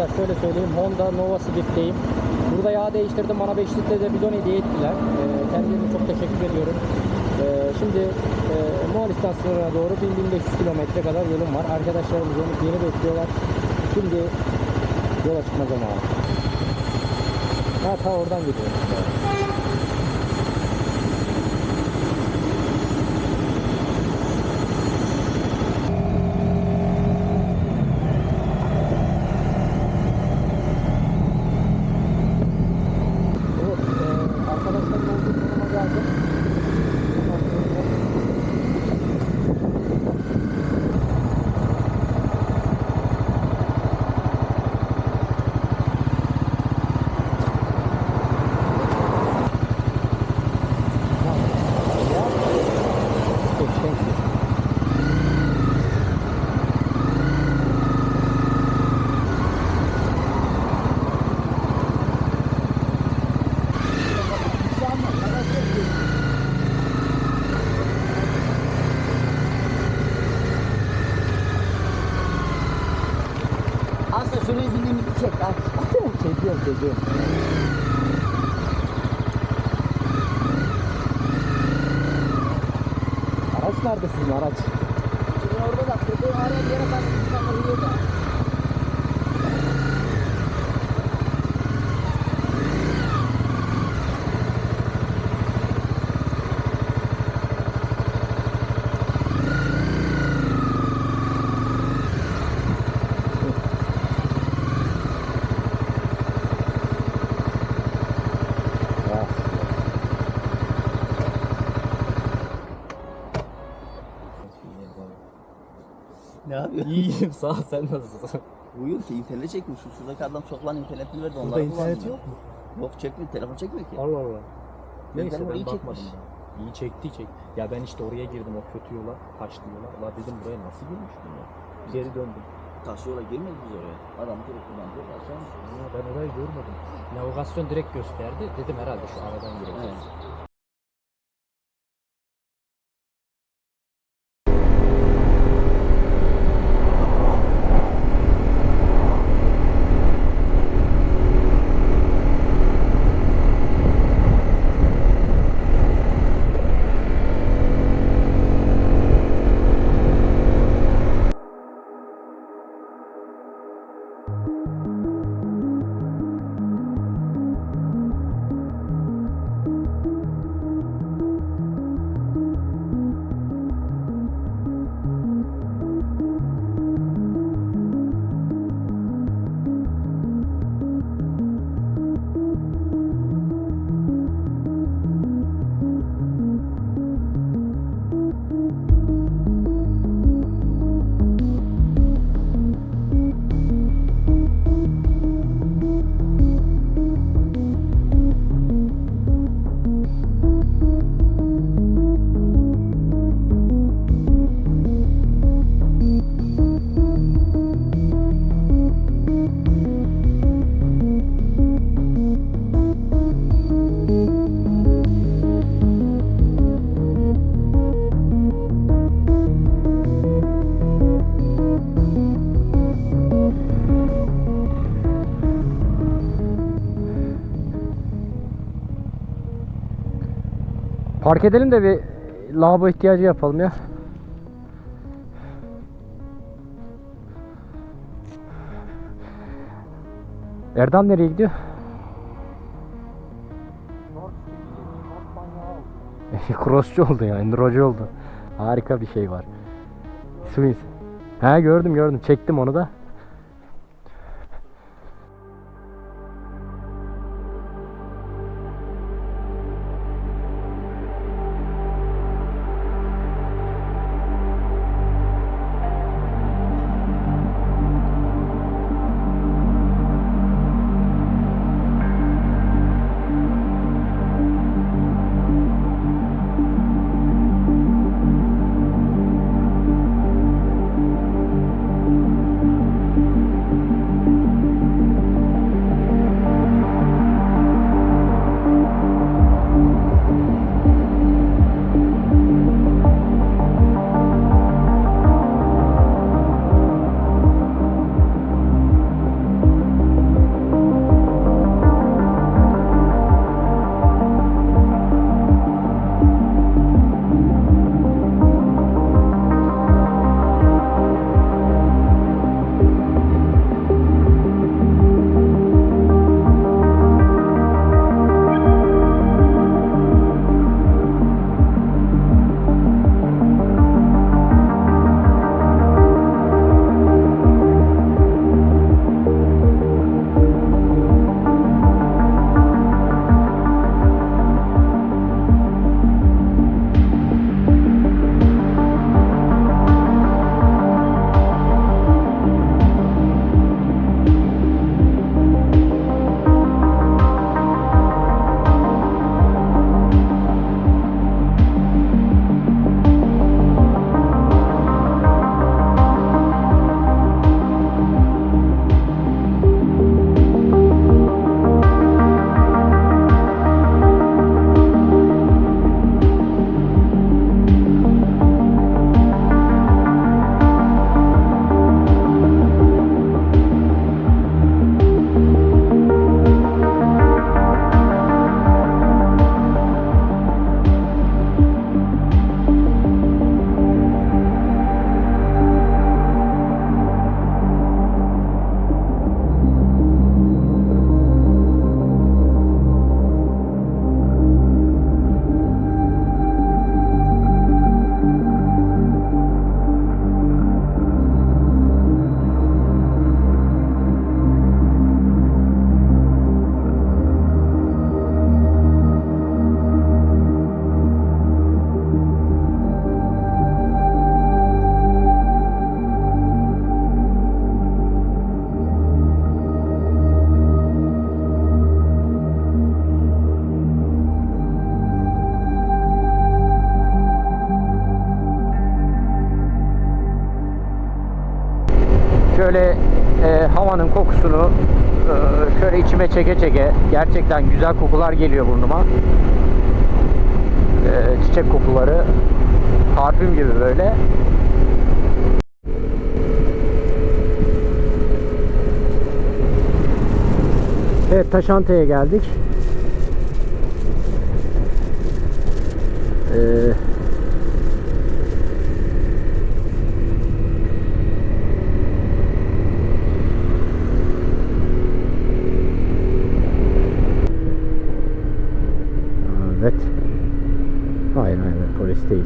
Arkadaşlar şöyle söyleyeyim Honda Nova Civic'teyim. Burada yağ değiştirdim. Bana 5 litre de bidon hediye ettiler. Ee, kendilerine çok teşekkür ediyorum. Ee, şimdi e, Moğolistan sınırına doğru 1000-1500 kilometre kadar yolum var. Arkadaşlarımız onu yeni bekliyorlar. Şimdi yola çıkma zamanı. Ha ta oradan gidiyoruz. Çekiyorum. Araç nerede sizin araç? Şimdi orada da kırdığı araya bir yere bak insanlar uyuyor da. Ya. Ne yapıyorsun? İyiyim sağ ol sen nasılsın? Uyuyor ki internet çekmiş. Şu şuradaki adam çok lan internetini verdi. Burada onları internet yok mu? Yok çekmiyor. Telefon çekmiyor ki. Allah Allah. Neyse ben iyi bakmadım çekmiş. ya. İyi çekti çek. Ya ben işte oraya girdim o kötü yola, taşlı yola. La dedim buraya nasıl girmiştim ya. Geri döndüm. Taş yola girmedik biz oraya. Adam direkt aşağı. Ya ben orayı görmedim. Navigasyon direkt gösterdi. Dedim herhalde şu aradan gireceğiz. Evet. Park edelim de bir lavabo ihtiyacı yapalım ya. Erdem nereye gidiyor? Crossçu oldu ya, endurocu oldu. Harika bir şey var. Swiss. He gördüm gördüm, çektim onu da. Şöyle e, havanın kokusunu e, şöyle içime çeke çeke gerçekten güzel kokular geliyor burnuma. E, çiçek kokuları parfüm gibi böyle. Evet Taşante'ye geldik. Ee, Evet. Hayır hayır polis değil.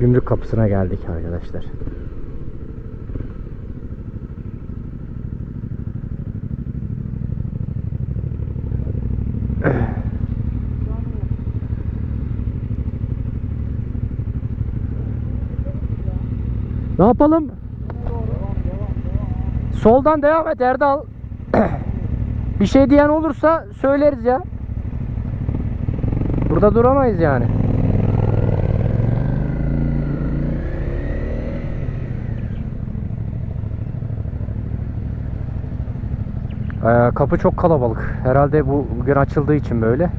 Gümrük kapısına geldik arkadaşlar. Ne yapalım? Soldan devam et Erdal. Bir şey diyen olursa söyleriz ya. Burada duramayız yani. Ee, kapı çok kalabalık. Herhalde bu bugün açıldığı için böyle.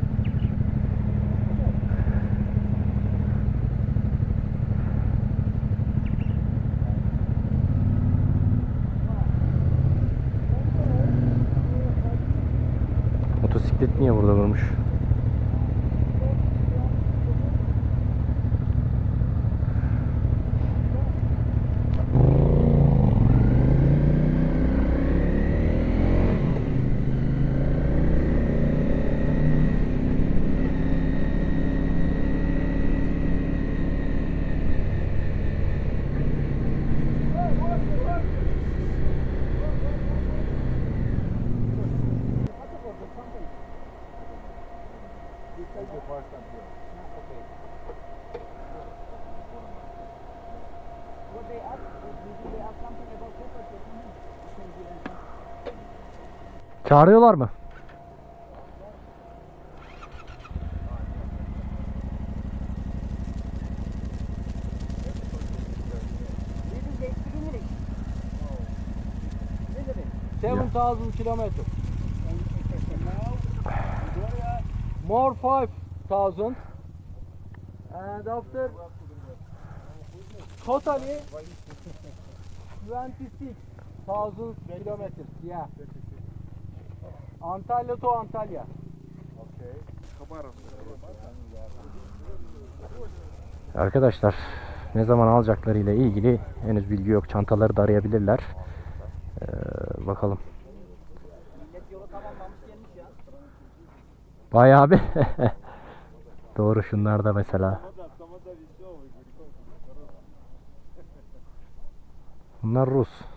Motosiklet niye burada durmuş? Çağırıyorlar mı? Extreme 7000 kilometer. More 5000. And after totally 26,000 kilometers. Yeah. Antalya to Antalya. Arkadaşlar ne zaman alacaklarıyla ilgili henüz bilgi yok. Çantaları da arayabilirler. Ee, bakalım. millet yolu tamamlamış gelmiş ya. Bayağı bir. Doğru şunlar da mesela. Bunlar Rus.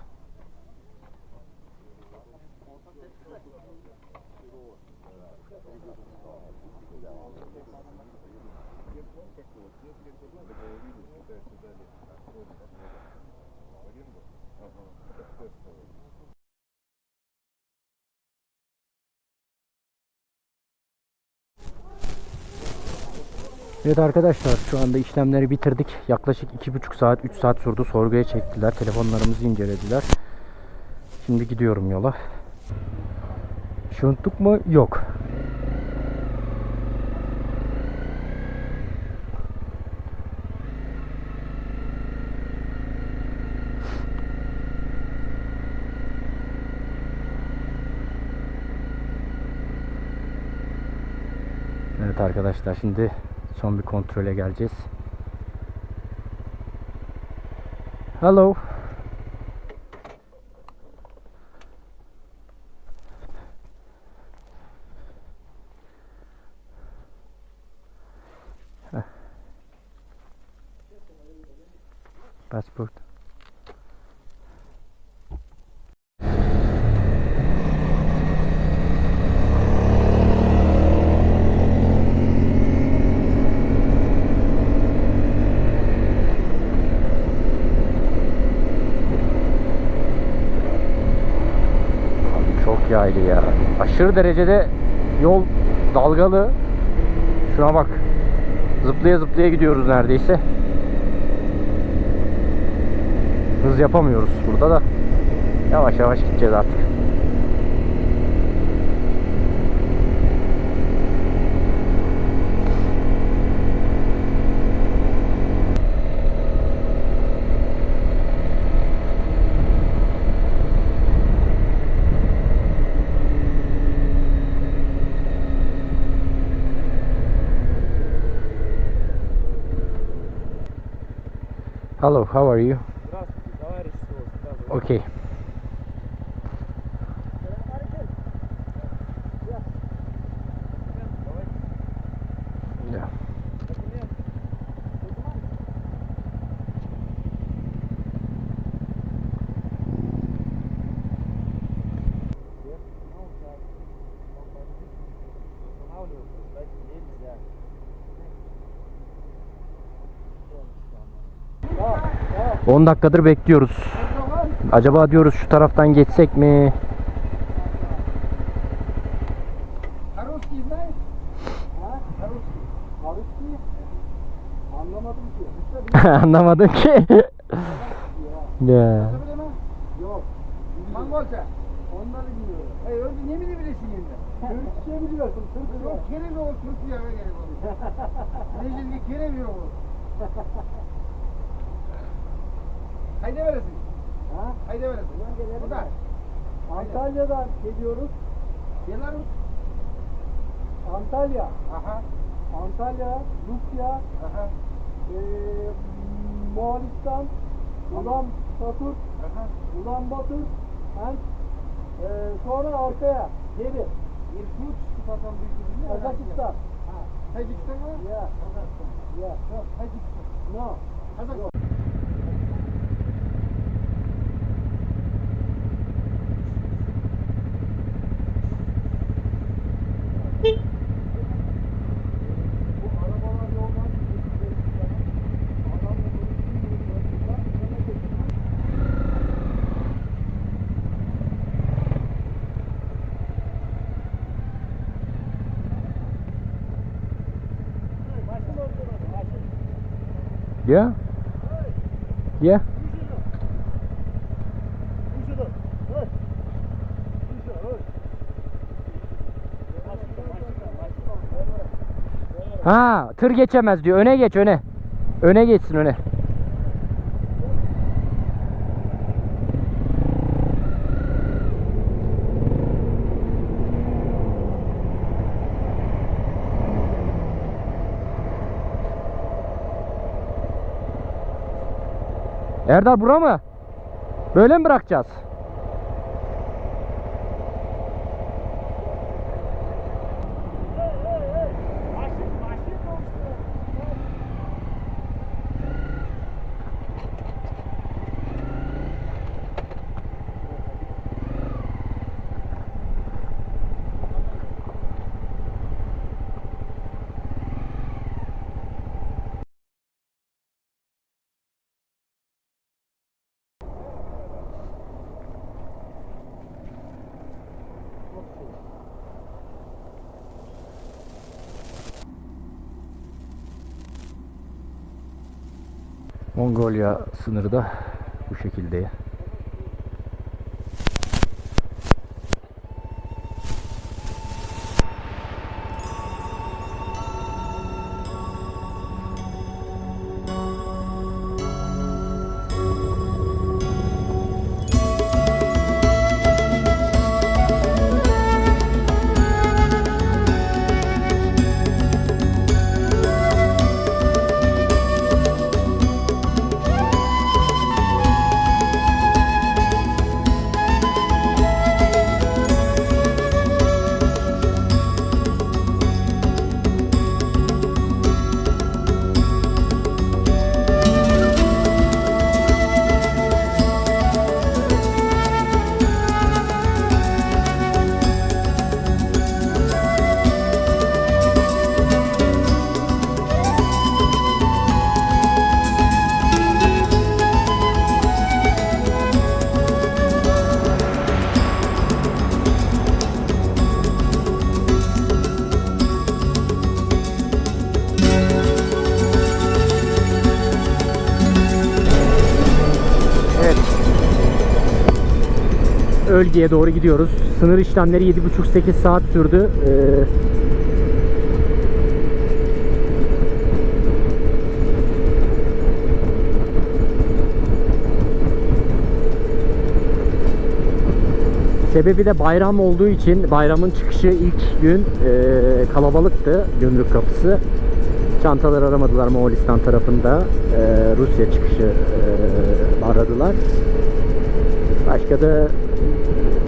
Evet arkadaşlar şu anda işlemleri bitirdik. Yaklaşık 2,5 saat 3 saat sürdü. Sorguya çektiler. Telefonlarımızı incelediler. Şimdi gidiyorum yola. Bir şey mu? Yok. Evet arkadaşlar şimdi son bir kontrole geleceğiz. Hello. Heh. Passport. Abi çok yaylı ya. Aşırı derecede yol dalgalı. Şuna bak. Zıplaya zıplaya gidiyoruz neredeyse. Hız yapamıyoruz burada da. Yavaş yavaş gideceğiz artık. Hello, how are you? 10 dakikadır bekliyoruz. Acaba diyoruz şu taraftan geçsek mi? Anlamadım ki. ya. Yok. Mangolca. Onları biliyorum. E öyle ne mi şimdi? Türkçe biliyorsun. Türk yok. Kerem yok. Türk yok. Necilli Kerem yok. Haydi veresin. Ha? Haydi veresin. Burada. Antalya'dan geliyoruz. Belarus. Antalya. Aha. Antalya, Rusya, Aha. Ee, Moğolistan, Ulan Batur, Ulan Batur, and, ee, sonra arkaya geri. İrkut, Kazakistan. Tacikistan mı? Yeah. Kazakistan. Yeah. No, Tacikistan. No. Kazakistan. Yeah. Yeah. Ha, tır geçemez diyor. Öne geç öne. Öne geçsin öne. Erdal bura mı? Böyle mi bırakacağız? Mongolia sınırı da bu şekilde. Ölge'ye doğru gidiyoruz. Sınır işlemleri 7,5-8 saat sürdü. Ee, Sebebi de bayram olduğu için bayramın çıkışı ilk gün e, kalabalıktı gümrük kapısı. Çantalar aramadılar Moğolistan tarafında. E, Rusya çıkışı e, aradılar. Başka da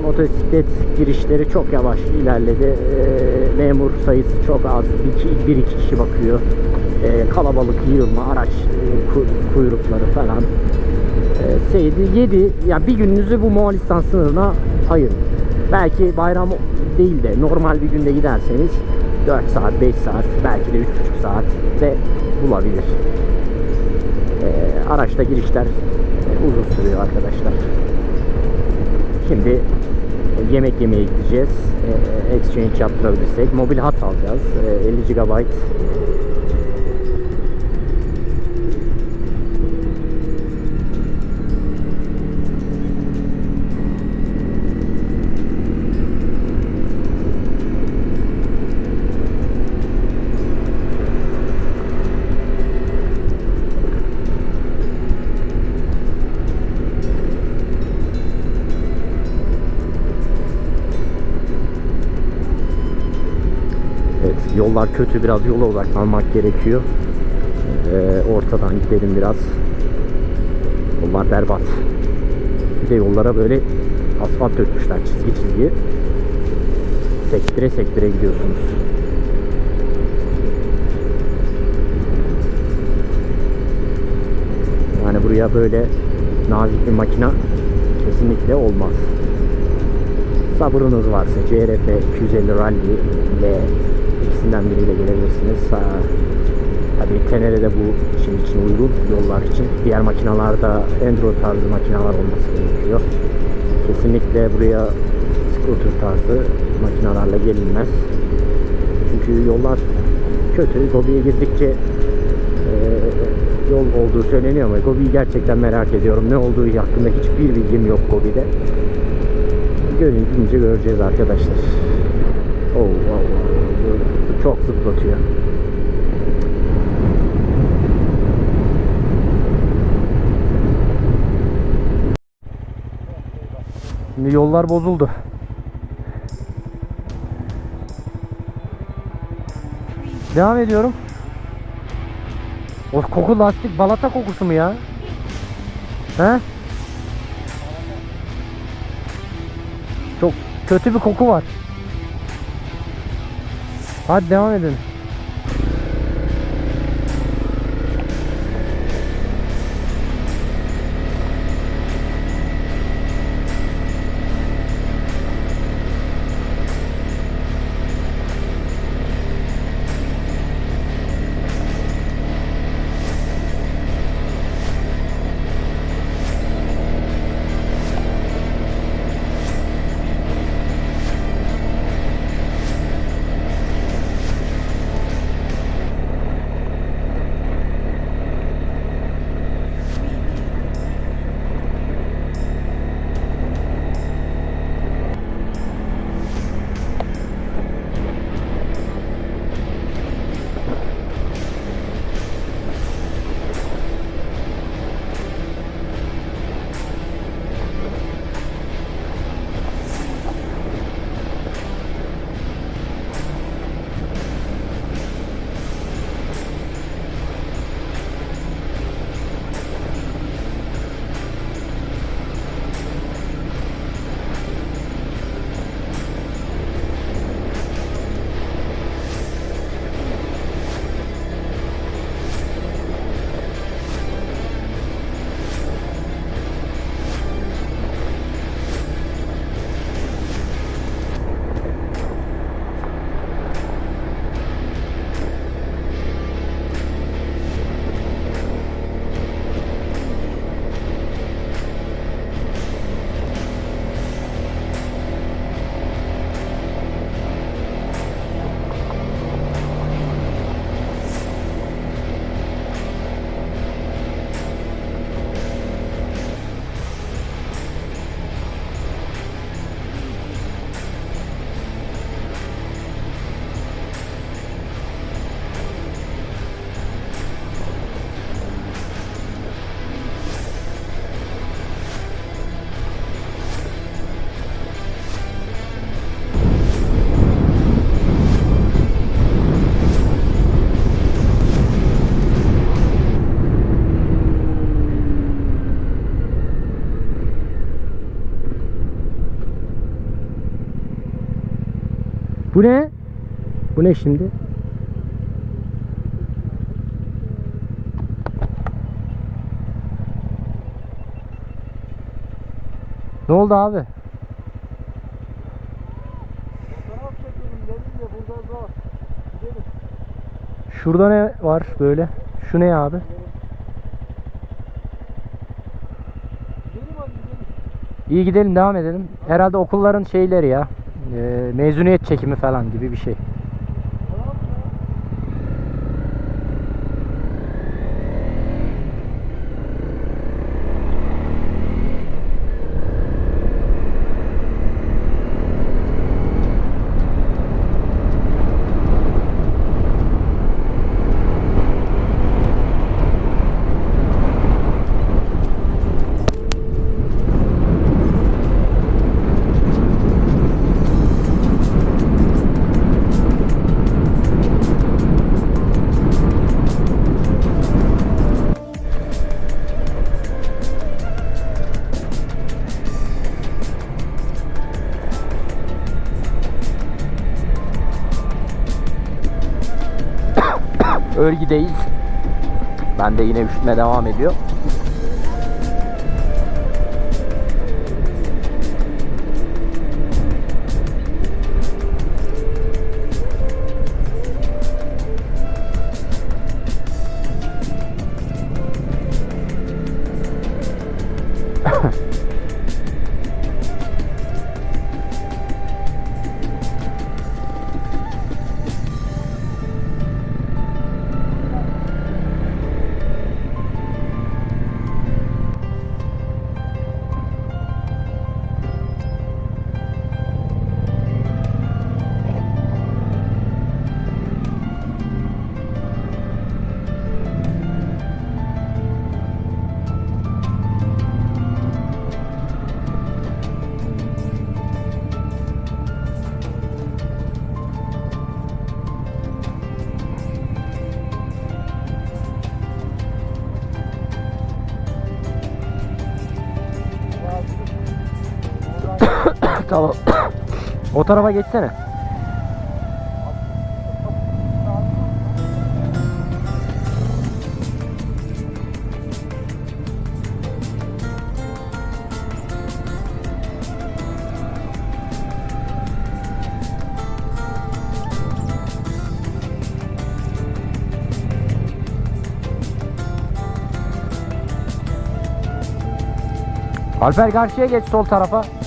motosiklet girişleri çok yavaş ilerledi. E, memur sayısı çok az. Bir, iki, bir iki kişi bakıyor. E, kalabalık yığılma, araç e, ku- kuyrukları falan. E, Seydi 7 ya bir gününüzü bu Moğolistan sınırına ayırın. Belki bayram değil de normal bir günde giderseniz 4 saat, 5 saat, belki de 3,5 saat de bulabilir. E, araçta girişler e, uzun sürüyor arkadaşlar. Şimdi yemek yemeye gideceğiz. E, exchange yaptırabilirsek. Mobil hat alacağız. E, 50 GB yollar kötü. Biraz yola odaklanmak gerekiyor. Ee, ortadan gidelim biraz. Yollar berbat. Bir de yollara böyle asfalt dökmüşler çizgi çizgi. Sektire sektire gidiyorsunuz. Yani buraya böyle nazik bir makina kesinlikle olmaz sabırınız varsa CRF 250 Rally ile ikisinden biriyle gelebilirsiniz. Tabii Tenere de bu işin için uygun yollar için. Diğer makinalarda Enduro tarzı makinalar olması gerekiyor. Kesinlikle buraya scooter tarzı makinalarla gelinmez. Çünkü yollar kötü. Gobi'ye girdikçe eee, yol olduğu söyleniyor ama Gobi'yi gerçekten merak ediyorum. Ne olduğu hakkında hiçbir bilgim yok Gobi'de görünce göreceğiz arkadaşlar. Oh, oh, oh. Çok zıplatıyor. Şimdi yollar bozuldu. Devam ediyorum. O koku lastik balata kokusu mu ya? He? Çok kötü bir koku var. Hadi devam edin. Bu ne? Bu ne şimdi? Ne oldu abi? Şurada ne var böyle? Şu ne abi? İyi gidelim devam edelim. Herhalde okulların şeyleri ya. E, mezuniyet çekimi falan gibi bir şey. Örgüdeyiz. Ben de yine üşütme devam ediyor. Tamam. o tarafa geçsene. Alper karşıya geç sol tarafa.